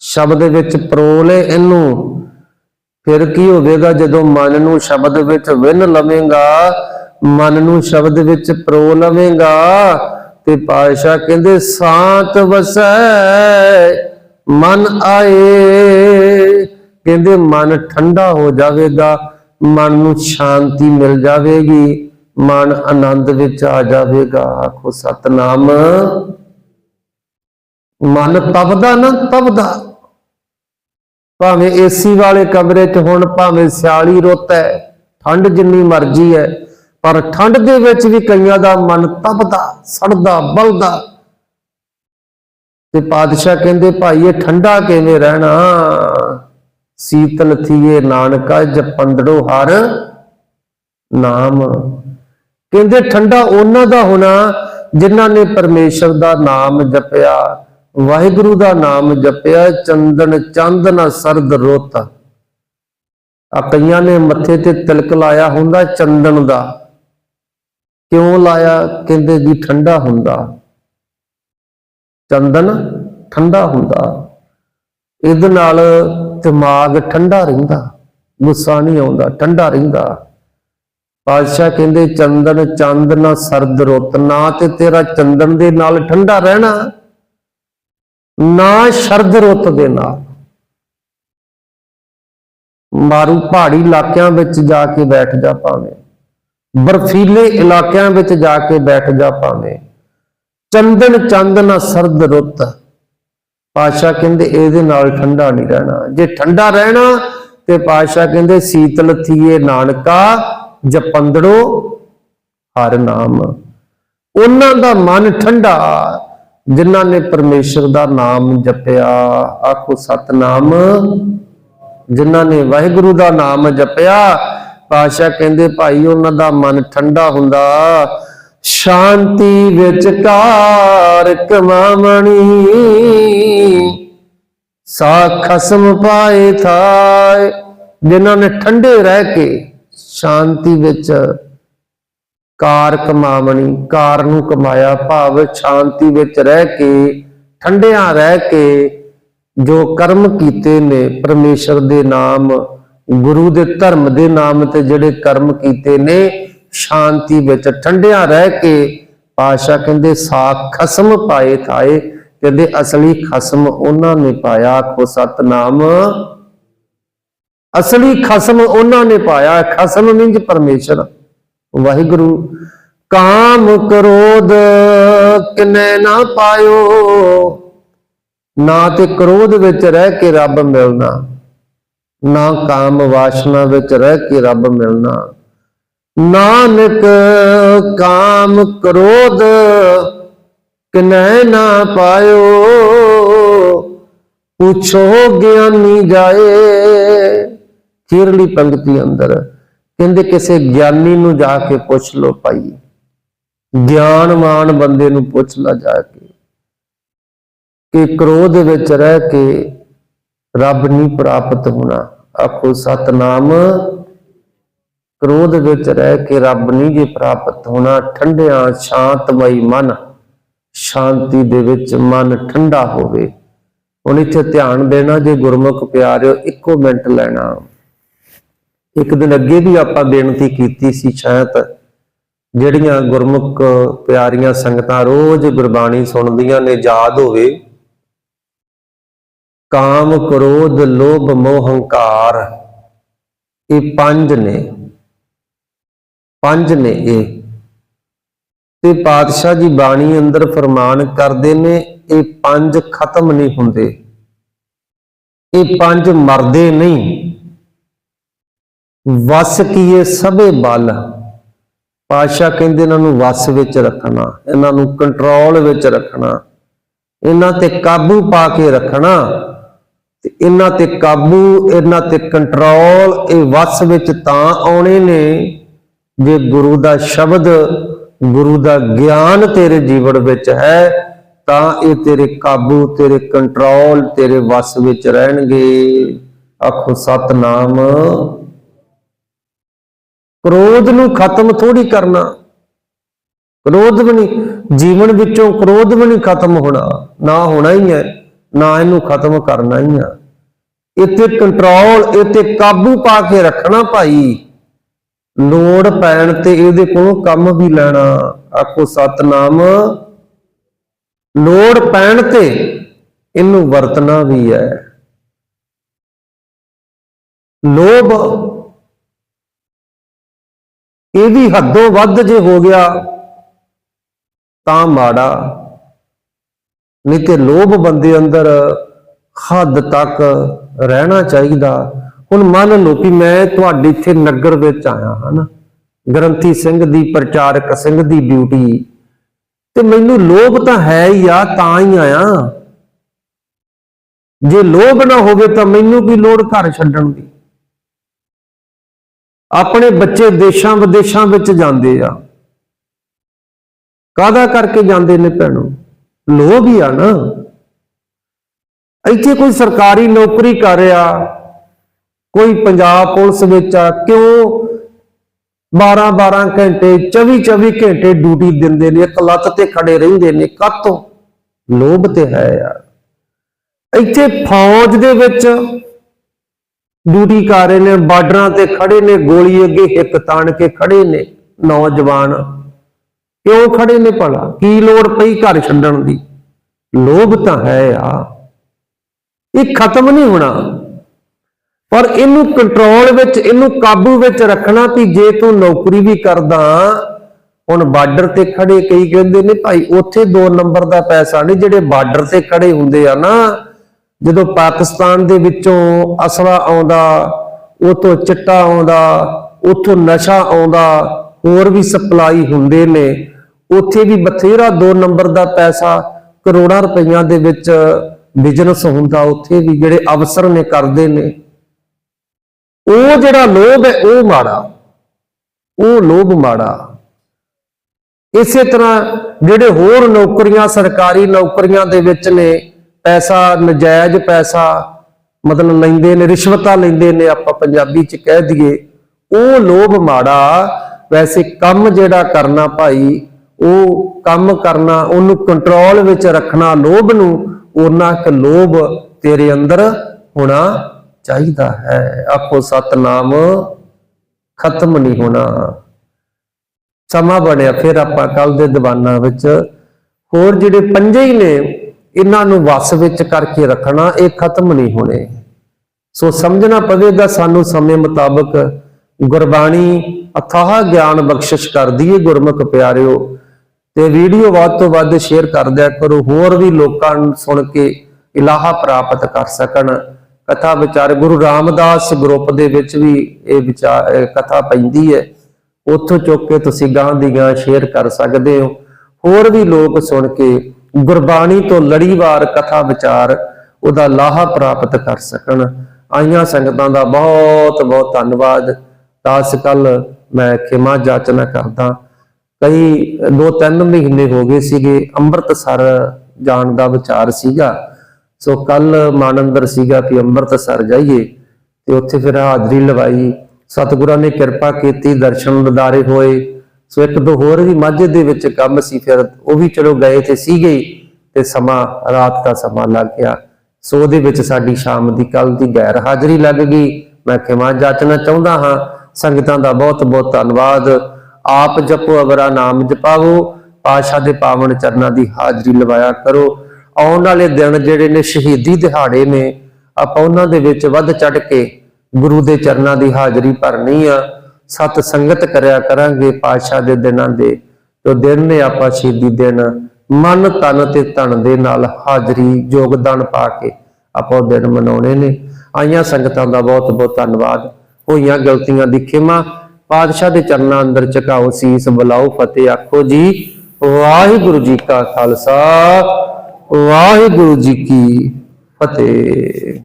ਸ਼ਬਦ ਵਿੱਚ ਪਰੋਲੇ ਇਹਨੂੰ। ਫਿਰ ਕੀ ਹੋਵੇਗਾ ਜਦੋਂ ਮਨ ਨੂੰ ਸ਼ਬਦ ਵਿੱਚ ਵਿਨ ਲਵੇਂਗਾ, ਮਨ ਨੂੰ ਸ਼ਬਦ ਵਿੱਚ ਪਰੋ ਲਵੇਂਗਾ, ਤੇ ਪਾਸ਼ਾ ਕਹਿੰਦੇ, ਸਾਤ ਵਸੈ, ਮਨ ਆਏ। ਕਹਿੰਦੇ, ਮਨ ਠੰਡਾ ਹੋ ਜਾਵੇਗਾ, ਮਨ ਨੂੰ ਸ਼ਾਂਤੀ ਮਿਲ ਜਾਵੇਗੀ। ਮਨ ਆਨੰਦ ਵਿੱਚ ਆ ਜਾਵੇਗਾ। ਆਖੋ, ਸਤਨਾਮ। ਮਨ ਤਪਦਾ ਨਾ ਤਪਦਾ। ਭਾਵੇਂ ਏਸੀ ਵਾਲੇ ਕਮਰੇ 'ਚ ਹੁਣ, ਭਾਵੇਂ ਸਿਆਲੀ ਰੁੱਤ ਹੈ, ਠੰਡ ਜਿੰਨੀ ਮਰਜ਼ੀ ਹੈ, ਪਰ ਠੰਡ ਦੇ ਵਿੱਚ ਵੀ ਕਈਆਂ ਦਾ ਮਨ ਤਪਦਾ, ਸੜਦਾ, ਬਲਦਾ। ਤੇ ਪਾਦਸ਼ਾਹ ਕਹਿੰਦੇ ਭਾਈ ਇਹ ਠੰਡਾ ਕਿਵੇਂ ਰਹਿਣਾ? ਸੀਤਲ ਥੀਏ ਨਾਨਕਾ, ਜਪੰਦੜੋ ਹਰ ਨਾਮ। ਕਹਿੰਦੇ ਠੰਡਾ ਉਹਨਾਂ ਦਾ ਹੋਣਾ ਜਿਨ੍ਹਾਂ ਨੇ ਪਰਮੇਸ਼ਰ ਦਾ ਨਾਮ ਜਪਿਆ, ਵਾਹਿਗੁਰੂ ਦਾ ਨਾਮ ਜਪਿਆ, ਚੰਦਨ ਚੰਦਨ ਸਰਦ ਰੋਤ। ਆ ਕਈਆਂ ਨੇ ਮੱਥੇ ਤੇ ਤਿਲਕ ਲਾਇਆ ਹੁੰਦਾ ਚੰਦਨ ਦਾ। ਕਿਉਂ ਲਾਇਆ? ਕਹਿੰਦੇ ਜੀ ਠੰਡਾ ਹੁੰਦਾ। ਚੰਦਨ ਠੰਡਾ ਹੁੰਦਾ। ਇਹਦੇ ਨਾਲ ਦਿਮਾਗ ਠੰਡਾ ਰਹਿੰਦਾ। ਗੁੱਸਾ ਨਹੀਂ ਆਉਂਦਾ, ਠੰਡਾ ਰਹਿੰਦਾ। ਪਾਤਸ਼ਾਹ ਕਹਿੰਦੇ, ਚੰਦਨ ਚੰਦ ਨਾ ਸਰਦ ਰੁੱਤ, ਨਾ ਤੇ ਤੇਰਾ ਚੰਦਨ ਦੇ ਨਾਲ ਠੰਡਾ ਰਹਿਣਾ, ਨਾ ਸ਼ਰਦ ਰੁੱਤ ਦੇ ਨਾਲ। ਮਾਰੂ ਪਹਾੜੀ ਇਲਾਕਿਆਂ ਵਿੱਚ ਜਾ ਕੇ ਬੈਠ ਜਾ ਭਾਵੇਂ, ਬਰਫੀਲੇ ਇਲਾਕਿਆਂ ਵਿੱਚ ਜਾ ਕੇ ਬੈਠ ਜਾ ਭਾਵੇਂ, ਚੰਦਨ ਚੰਦ ਨਾ ਸਰਦ ਰੁੱਤ। ਪਾਸ਼ਾ ਕਹਿੰਦੇ, ਇਹਦੇ ਨਾਲ ਠੰਡਾ ਨਹੀਂ ਰਹਿਣਾ। ਜੇ ਠੰਡਾ ਰਹਿਣਾ ਤੇ ਪਾਸ਼ਾ ਕਹਿੰਦੇ, ਸੀਤਲ ਥੀਏ ਨਾਨਕਾ ਜਪੰਦੜੋ ਹਰ ਨਾਮ। ਉਹਨਾਂ ਦਾ ਮਨ ਠੰਡਾ, ਜਿਨ੍ਹਾਂ ਨੇ ਪਰਮੇਸ਼ਰ ਦਾ ਨਾਮ ਜਪਿਆ। ਆਖੋ, ਸਤਨਾਮ। ਜਿਨ੍ਹਾਂ ਨੇ ਵਾਹਿਗੁਰੂ ਦਾ ਨਾਮ ਜਪਿਆ ਪਾਸ਼ਾ ਕਹਿੰਦੇ, ਭਾਈ, ਉਹਨਾਂ ਦਾ ਮਨ ਠੰਡਾ ਹੁੰਦਾ। ਸ਼ਾਂਤੀ ਵਿੱਚ ਕਾਰ ਕਮਾਵਣੀ। ਸਾ ਖਸਮ ਪਾਏ ਥਾਏ। ਜਿਨ੍ਹਾਂ ਨੇ ਠੰਡੇ ਰਹਿ ਕੇ ਸ਼ਾਂਤੀ ਵਿੱਚ ਕਾਰ ਕਮਾਵਣੀ, ਕਾਰ ਨੂੰ ਕਮਾਇਆ, ਭਾਵ ਸ਼ਾਂਤੀ ਵਿੱਚ ਰਹਿ ਕੇ, ਠੰਡਿਆਂ ਰਹਿ ਕੇ ਜੋ ਕਰਮ ਕੀਤੇ ਨੇ ਪਰਮੇਸ਼ਰ ਦੇ ਨਾਮ, ਗੁਰੂ ਦੇ ਧਰਮ ਦੇ ਨਾਮ ਤੇ ਜਿਹੜੇ ਕਰਮ ਕੀਤੇ ਨੇ, ਸ਼ਾਂਤੀ ਵਿੱਚ ਠੰਡਿਆਂ ਰਹਿ ਕੇ ਪਾਸ਼ਾ ਕਹਿੰਦੇ, ਸਾਖ ਖਸਮ ਪਾਏ ਥਾਏ, ਕਹਿੰਦੇ, ਅਸਲੀ ਖਸਮ ਉਹਨਾਂ ਨੇ ਪਾਇਆ ਆਖੋ ਸਤਨਾਮ। ਅਸਲੀ ਖਸਮ ਉਹਨਾਂ ਨੇ ਪਾਇਆ, ਖਸਮ ਮੀਨਸ ਪਰਮੇਸ਼ਰ। ਵਾਹਿਗੁਰੂ, ਕਾਮ ਕ੍ਰੋਧ ਕਿਨੈ ਨਾ ਪਾਇਓ, ਨਾ ਤੇ ਕ੍ਰੋਧ ਵਿੱਚ ਰਹਿ ਕੇ ਰੱਬ ਮਿਲਣਾ, ਨਾ ਕਾਮ ਵਾਸ਼ਨਾ ਵਿੱਚ ਰਹਿ ਕੇ ਰੱਬ ਮਿਲਣਾ। ਨਾਨਕ, ਕਾਮ ਕ੍ਰੋਧ ਕਿਨੈ ਨਾ ਪਾਇਓ, ਪੁੱਛੋ ਗਿਆਨੀ ਜਾਏ ਖੀਰਲੀ ਪੰਕਤੀ ਅੰਦਰ। ਕਹਿੰਦੇ ਕਿਸੇ ਗਿਆਨੀ ਨੂੰ ਜਾ ਕੇ ਪੁੱਛ ਲੋ ਭਾਈ। ਗਿਆਨਵਾਨ ਬੰਦੇ ਨੂੰ ਪੁੱਛ ਲਾ ਜਾ ਕੇ। ਕਿ ਕ੍ਰੋਧ ਵਿੱਚ ਰਹਿ ਕੇ ਰੱਬ ਨਹੀਂ ਪ੍ਰਾਪਤ ਹੋਣਾ। ਆਖੋ, ਸਤਨਾਮ, ਕ੍ਰੋਧ ਵਿੱਚ ਰਹਿ ਕੇ ਰੱਬ ਨਹੀਂ ਜੇ ਪ੍ਰਾਪਤ ਹੋਣਾ। ਠੰਡਿਆਂ ਸ਼ਾਂਤਮਈ ਮਨ। ਸ਼ਾਂਤੀ ਦੇ ਵਿੱਚ ਮਨ ਠੰਡਾ ਹੋਵੇ। ਹੁਣ ਇੱਥੇ ਧਿਆਨ ਦੇਣਾ, ਜੇ ਗੁਰਮੁਖ ਪਿਆਰਿਓ, ਇੱਕੋ ਮਿੰਟ ਲੈਣਾ। ਇੱਕ ਦਿਨ ਅੱਗੇ ਵੀ ਆਪਾਂ ਬੇਨਤੀ ਕੀਤੀ ਸੀ ਸ਼ਾਇਦ, ਜਿਹੜੀਆਂ ਗੁਰਮੁਖ ਪਿਆਰੀਆਂ ਸੰਗਤਾਂ ਰੋਜ਼ ਗੁਰਬਾਣੀ ਸੁਣਦੀਆਂ ਨੇ, ਯਾਦ ਹੋਵੇ। ਕਾਮ ਕ੍ਰੋਧ, ਲੋਭ, ਮੋਹ, ਹੰਕਾਰ, ਇਹ ਪੰਜ ਨੇ। ਪੰਜ ਨੇ ਇਹ। ਤੇ ਪਾਤਸ਼ਾਹ ਜੀ ਬਾਣੀ ਅੰਦਰ ਫਰਮਾਨ ਕਰਦੇ ਨੇ, ਇਹ ਪੰਜ ਖਤਮ ਨਹੀਂ ਹੁੰਦੇ। ਇਹ ਪੰਜ ਮਰਦੇ ਨਹੀਂ। ਵਸ ਕੀਏ ਸਭੇ ਬਲ। ਪਾਤਸ਼ਾਹ ਕਹਿੰਦੇ ਇਹਨਾਂ ਨੂੰ ਵਸ ਵਿੱਚ ਰੱਖਣਾ, ਇਹਨਾਂ ਨੂੰ ਕੰਟਰੋਲ ਵਿੱਚ ਰੱਖਣਾ, ਇਹਨਾਂ ਤੇ ਕਾਬੂ ਪਾ ਕੇ ਰੱਖਣਾ, ਤੇ ਇਹਨਾਂ ਤੇ ਕਾਬੂ, ਇਹਨਾਂ ਤੇ ਕੰਟਰੋਲ ਇਹ ਵਸ ਵਿੱਚ ਤਾਂ ਆਉਣੇ ਨੇ ਜੇ ਗੁਰੂ ਦਾ ਸ਼ਬਦ, ਗੁਰੂ ਦਾ ਗਿਆਨ ਤੇਰੇ ਜੀਵਨ ਵਿੱਚ ਹੈ, ਤਾਂ ਇਹ ਤੇਰੇ ਕਾਬੂ, ਤੇਰੇ ਕੰਟਰੋਲ ਤੇਰੇ ਵਸ ਵਿੱਚ ਰਹਿਣਗੇ। ਆਖੋ ਸਤਨਾਮ। ਕ੍ਰੋਧ ਨੂੰ ਖਤਮ ਥੋੜੀ ਕਰਨਾ। ਕ੍ਰੋਧ ਵੀ ਨਹੀਂ, ਜੀਵਨ ਵਿੱਚੋਂ ਕ੍ਰੋਧ ਵੀ ਨਹੀਂ ਖਤਮ ਹੋਣਾ। ਨਾ ਹੋਣਾ ਹੀ ਹੈ, ਨਾ ਇਹਨੂੰ ਖਤਮ ਕਰਨਾ ਹੀ ਆ ਇੱਥੇ ਕੰਟਰੋਲ ਇੱਥੇ ਕਾਬੂ ਪਾ ਕੇ ਰੱਖਣਾ ਭਾਈ। ਲੋੜ ਪੈਣ ਤੇ ਇਹਦੇ ਕੋਲੋਂ ਕੰਮ ਵੀ ਲੈਣਾ। ਆਖੋ ਸਤਨਾਮ, ਲੋੜ ਪੈਣ ਤੇ ਇਹਨੂੰ ਵਰਤਣਾ ਵੀ ਹੈ। ਲੋਭ ਇਹ ਵੀ ਹੱਦੋਂ ਵੱਧ ਜੇ ਹੋ ਗਿਆ ਤਾਂ ਮਾੜਾ। ਨਹੀਂ ਤੇ ਲੋਭ ਬੰਦੇ ਅੰਦਰ ਹੱਦ ਤੱਕ ਰਹਿਣਾ ਚਾਹੀਦਾ। ਹੁਣ ਮੰਨ ਲਓ ਕਿ ਮੈਂ ਤੁਹਾਡੇ ਇੱਥੇ ਨਗਰ ਵਿੱਚ ਆਇਆ ਹਾਂ ਗ੍ਰੰਥੀ ਸਿੰਘ ਦੀ, ਪ੍ਰਚਾਰਕ ਸਿੰਘ ਦੀ ਡਿਊਟੀ ਤੇ ਮੈਨੂੰ ਲੋਭ ਤਾਂ ਹੈ ਹੀ ਆ, ਤਾਂ ਹੀ ਆਇਆ। ਜੇ ਲੋਭ ਨਾ ਹੋਵੇ ਤਾਂ ਮੈਨੂੰ ਕੀ ਲੋੜ ਘਰ ਛੱਡਣ ਦੀ? ਆਪਣੇ ਬੱਚੇ ਦੇਸ਼ਾਂ ਵਿਦੇਸ਼ਾਂ ਵਿੱਚ ਜਾਂਦੇ ਆ। ਕਾਦਾ ਕਰਕੇ ਜਾਂਦੇ ਨੇ ਭੈਣੋ? ਲੋਭ ਹੀ ਆ ਨਾ। ਇੱਥੇ ਕੋਈ ਸਰਕਾਰੀ ਨੌਕਰੀ ਕਰ ਰਿਹਾ, ਕੋਈ ਪੰਜਾਬ ਪੁਲਿਸ ਵਿੱਚ ਆ, ਕਿਉਂ 12 12 ਘੰਟੇ 24 24 ਘੰਟੇ ਡਿਊਟੀ ਦਿੰਦੇ ਨੇ, ਇੱਕ ਲੱਤ ਤੇ ਖੜੇ ਰਹਿੰਦੇ ਨੇ ਕਾਤੋਂ ਲੋਭ ਤੇ ਹੈ ਯਾਰ। ਇੱਥੇ ਫੌਜ ਦੇ ਵਿੱਚ ਡਿਊਟੀ ਕਰ ਰਹੇ ਨੇ, ਬਾਰਡਰਾਂ ਤੇ ਖੜੇ ਨੇ, ਗੋਲੀ ਅੱਗੇ ਹਿੱਕ ਤਾਣ ਕੇ ਖੜੇ ਨੇ ਨੌਜਵਾਨ। ਕਿਉਂ ਖੜੇ ਨੇ ਭਲਾ? ਕੀ ਲੋੜ ਪਈ ਘਰ ਛੱਡਣ ਦੀ? ਲੋਭ ਤਾਂ ਹੈ ਆ। ਇਹ ਖਤਮ ਨਹੀਂ ਹੋਣਾ। ਪਰ ਇਹਨੂੰ ਕੰਟਰੋਲ ਵਿੱਚ, ਇਹਨੂੰ ਕਾਬੂ ਵਿੱਚ ਰੱਖਣਾ ਵੀ ਜੇ ਤੂੰ ਨੌਕਰੀ ਵੀ ਕਰਦਾ, ਹੁਣ ਬਾਰਡਰ ਤੇ ਖੜੇ ਕਈ ਕਹਿੰਦੇ ਨੇ, ਭਾਈ, ਉੱਥੇ 2 ਨੰਬਰ ਦਾ ਪੈਸਾ ਨਹੀਂ, ਜਿਹੜੇ ਬਾਰਡਰ ਤੇ ਖੜੇ ਹੁੰਦੇ ਆ ਨਾ ਜਦੋਂ ਪਾਕਿਸਤਾਨ ਦੇ ਵਿੱਚੋਂ ਅਸਲਾ ਆਉਂਦਾ ਉਹ ਚਿੱਟਾ ਆਉਂਦਾ, ਉਥੋਂ ਨਸ਼ਾ ਆਉਂਦਾ, ਹੋਰ ਵੀ ਸਪਲਾਈ ਹੁੰਦੇ ਨੇ, ਉੱਥੇ ਵੀ ਬਥੇਰਾ 2 ਨੰਬਰ ਦਾ ਪੈਸਾ ਕਰੋੜਾਂ ਰੁਪਈਆਂ ਦੇ ਵਿੱਚ ਬਿਜ਼ਨਸ ਹੁੰਦਾ ਉੱਥੇ ਵੀ, ਜਿਹੜੇ ਅਫਸਰ ਨੇ ਕਰਦੇ ਨੇ। ਉਹ ਜਿਹੜਾ ਲੋਭ ਹੈ, ਉਹ ਮਾੜਾ। ਉਹ ਲੋਭ ਮਾੜਾ। ਇਸੇ ਤਰ੍ਹਾਂ ਜਿਹੜੇ ਹੋਰ ਨੌਕਰੀਆਂ, ਸਰਕਾਰੀ ਨੌਕਰੀਆਂ ਦੇ ਵਿੱਚ ਨੇ ਪੈਸਾ, ਨਜਾਇਜ਼ ਪੈਸਾ, ਮਤਲਬ ਲੈਂਦੇ ਨੇ, ਰਿਸ਼ਵਤਾਂ ਲੈਂਦੇ ਨੇ, ਆਪਾਂ ਪੰਜਾਬੀ ਚ ਕਹਿ ਦਈਏ, ਉਹ ਲੋਭ ਮਾੜਾ, ਵੈਸੇ ਕੰਮ ਜਿਹੜਾ ਕਰਨਾ ਭਾਈ, ਉਹ ਕੰਮ ਕਰਨਾ, ਉਹਨੂੰ ਕੰਟਰੋਲ ਵਿੱਚ ਰੱਖਣਾ ਲੋਭ ਨੂੰ ਉਹਨਾਂ ਕ ਲੋਭ ਤੇਰੇ ਅੰਦਰ ਹੋਣਾ ਚਾਹੀਦਾ ਹੈ। ਆਪੋ ਸਤਨਾਮ ਖਤਮ ਨਹੀਂ ਹੋਣਾ। ਸਮਾਂ ਬਣਿਆ, ਫਿਰ ਆਪਾਂ ਕੱਲ ਦੇ ਦੀਵਾਨਾਂ ਵਿੱਚ ਹੋਰ ਜਿਹੜੇ ਪੰਜੇ ਹੀ ਨੇ ਇਹਨਾਂ ਨੂੰ ਵਸ ਵਿੱਚ ਕਰਕੇ ਰੱਖਣਾ ਇਹ ਖਤਮ ਨਹੀਂ ਹੋਣੇ। ਸੋ ਸਮਝਣਾ ਪਵੇਗਾ ਸਾਨੂੰ ਸਮੇਂ ਮੁਤਾਬਕ, ਗੁਰਬਾਣੀ ਅਥਾਹ ਗਿਆਨ ਬਖਸ਼ਿਸ਼ ਕਰਦੀ ਏ ਗੁਰਮੁਖ ਪਿਆਰਿਓ। ਤੇ ਵੀਡੀਓ ਵੱਧ ਤੋਂ ਵੱਧ ਸ਼ੇਅਰ ਕਰ ਦਿਆ ਕਰੋ, ਹੋਰ ਵੀ ਲੋਕਾਂ ਨੂੰ ਸੁਣ ਕੇ ਇਲਾਹਾ ਪ੍ਰਾਪਤ ਕਰ ਸਕਣ। ਕਥਾ ਵਿਚਾਰ, ਗੁਰੂ ਰਾਮਦਾਸ ਗਰੁੱਪ ਦੇ ਵਿੱਚ ਵੀ ਇਹ ਵਿਚਾਰ ਕਥਾ ਪੈਂਦੀ ਹੈ ਉੱਥੋਂ ਚੁੱਕ ਕੇ ਤੁਸੀਂ ਗਾਂ ਦੀ ਗਾਂ ਸ਼ੇਅਰ ਕਰ ਸਕਦੇ ਹੋ। ਹੋਰ ਵੀ ਲੋਕ ਸੁਣ ਕੇ ਗੁਰਬਾਣੀ ਤੋਂ ਲੜੀਵਾਰ ਕਥਾ ਵਿਚਾਰ ਉਹਦਾ ਲਾਹਾ ਪ੍ਰਾਪਤ ਕਰ ਸਕਣ। ਆਈਆਂ ਸੰਗਤਾਂ ਦਾ ਬਹੁਤ ਬਹੁਤ ਧੰਨਵਾਦ। ਤਾਂ ਕੱਲ ਮੈਂ ਖਿਮਾ ਜਾਚਨਾ ਕਰਦਾ। ਕਈ ਦੋ ਤਿੰਨ ਮਹੀਨੇ ਹੋ ਗਏ ਸੀਗੇ, ਅੰਮ੍ਰਿਤਸਰ ਜਾਣ ਦਾ ਵਿਚਾਰ ਸੀਗਾ। ਸੋ ਕੱਲ ਮਨ ਅੰਦਰ ਸੀਗਾ ਕਿ ਅੰਮ੍ਰਿਤਸਰ ਜਾਈਏ ਤੇ ਉੱਥੇ ਫਿਰ ਹਾਜ਼ਰੀ ਲਵਾਈ। ਸਤਿਗੁਰਾਂ ਨੇ ਕਿਰਪਾ ਕੀਤੀ, ਦਰਸ਼ਨ ਦਿਦਾਰੇ ਹੋਏ। ਸੋ ਇੱਕ ਦੋ ਹੋਰ ਵੀ ਮਾਝੇ ਦੇ ਵਿੱਚ ਕੰਮ ਸੀ ਫਿਰ ਉਹ ਵੀ ਚਲੋ ਗਏ ਤੇ ਸੀਗੇ ਹੀ, ਤੇ ਸਮਾਂ ਰਾਤ ਦਾ ਸਮਾਂ ਲੱਗ ਗਿਆ। ਸੋ ਉਹਦੇ ਵਿੱਚ ਸਾਡੀ ਸ਼ਾਮ ਦੀ ਕੱਲ ਦੀ ਗੈਰ ਹਾਜ਼ਰੀ ਲੱਗ ਗਈ। ਮੈਂ ਖਿਮਾ ਜਾਚਣਾ ਚਾਹੁੰਦਾ ਹਾਂ। ਸੰਗਤਾਂ ਦਾ ਬਹੁਤ ਬਹੁਤ ਧੰਨਵਾਦ। ਆਪ ਜਪੋ ਅਵਰਾ ਨਾਮ ਜਪਾਵੋ। ਪਾਸ਼ਾ ਦੇ ਪਾਵਨ ਚਰਨਾਂ ਦੀ ਹਾਜ਼ਰੀ ਲਵਾਇਆ ਕਰੋ। ਆਉਣ ਵਾਲੇ ਦਿਨ ਜਿਹੜੇ ਨੇ ਸ਼ਹੀਦੀ ਦਿਹਾੜੇ ਨੇ ਆਪਾਂ ਉਹਨਾਂ ਦੇ ਵਿੱਚ ਵੱਧ ਚੜ ਕੇ ਗੁਰੂ ਦੇ ਚਰਨਾਂ ਦੀ ਹਾਜ਼ਰੀ ਭਰਨੀ ਆ। ਸਤ ਸੰਗਤ ਕਰਿਆ ਕਰਾਂਗੇ ਪਾਸ਼ਾ ਦੇ ਦਿਨਾਂ ਦੇ, ਜੋ ਦਿਨ ਨੇ ਆਪਾਂ ਸ਼ਹੀਦੀ ਦਿਨ, ਮਨ, ਤਨ ਤੇ ਧਨ ਦੇ ਨਾਲ ਹਾਜ਼ਰੀ, ਯੋਗਦਾਨ ਪਾ ਕੇ ਆਪਾਂ ਉਹ ਦਿਨ ਮਨਾਉਣੇ ਨੇ। ਆਈਆਂ ਸੰਗਤਾਂ ਦਾ ਬਹੁਤ ਬਹੁਤ ਧੰਨਵਾਦ। ਹੋਈਆਂ ਗਲਤੀਆਂ ਦੀ ਖਿਮਾ, ਪਾਤਸ਼ਾਹ ਦੇ ਚਰਨਾਂ ਅੰਦਰ ਝੁਕਾਓ ਸੀਸ, ਬੁਲਾਓ ਫਤਿਹ, ਆਖੋ ਜੀ, ਵਾਹਿਗੁਰੂ ਜੀ ਕਾ ਖਾਲਸਾ, ਵਾਹਿਗੁਰੂ ਜੀ ਕੀ ਫਤਿਹ।